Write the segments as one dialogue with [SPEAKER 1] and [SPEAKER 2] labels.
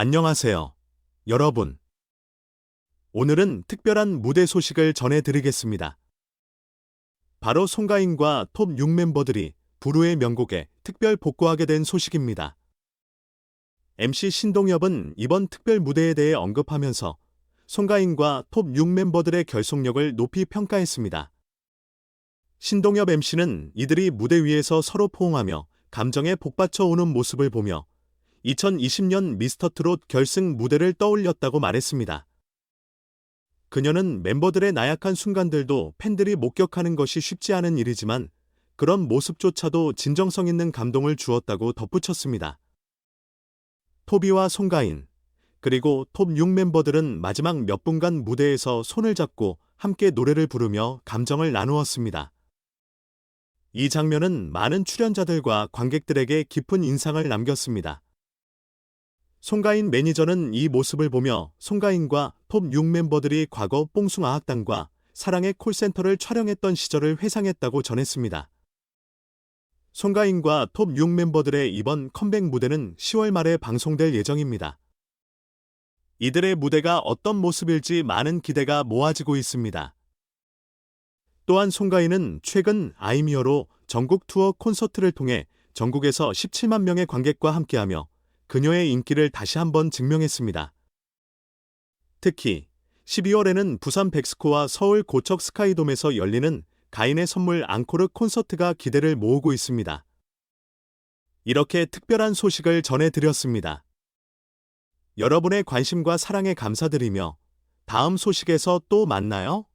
[SPEAKER 1] 안녕하세요. 여러분. 오늘은 특별한 무대 소식을 전해드리겠습니다. 바로 송가인과 톱 6 멤버들이 부르의 명곡에 특별 복구하게 된 소식입니다. MC 신동엽은 이번 특별 무대에 대해 언급하면서 송가인과 톱 6 멤버들의 결속력을 높이 평가했습니다. 신동엽 MC는 이들이 무대 위에서 서로 포옹하며 감정에 복받쳐 오는 모습을 보며 2020년 미스터 트롯 결승 무대를 떠올렸다고 말했습니다. 그녀는 멤버들의 나약한 순간들도 팬들이 목격하는 것이 쉽지 않은 일이지만 그런 모습조차도 진정성 있는 감동을 주었다고 덧붙였습니다. 토비와 송가인, 그리고 톱 6 멤버들은 마지막 몇 분간 무대에서 손을 잡고 함께 노래를 부르며 감정을 나누었습니다. 이 장면은 많은 출연자들과 관객들에게 깊은 인상을 남겼습니다. 송가인 매니저는 이 모습을 보며 송가인과 톱 6 멤버들이 과거 뽕숭아학당과 사랑의 콜센터를 촬영했던 시절을 회상했다고 전했습니다. 송가인과 톱 6 멤버들의 이번 컴백 무대는 10월 말에 방송될 예정입니다. 이들의 무대가 어떤 모습일지 많은 기대가 모아지고 있습니다. 또한 송가인은 최근 아이미어로 전국 투어 콘서트를 통해 전국에서 17만 명의 관객과 함께하며 그녀의 인기를 다시 한번 증명했습니다. 특히 12월에는 부산 백스코와 서울 고척 스카이돔에서 열리는 가인의 선물 앙코르 콘서트가 기대를 모으고 있습니다. 이렇게 특별한 소식을 전해드렸습니다. 여러분의 관심과 사랑에 감사드리며 다음 소식에서 또 만나요.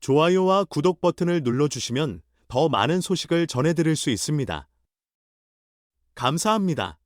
[SPEAKER 1] 좋아요와 구독 버튼을 눌러주시면 더 많은 소식을 전해드릴 수 있습니다. 감사합니다.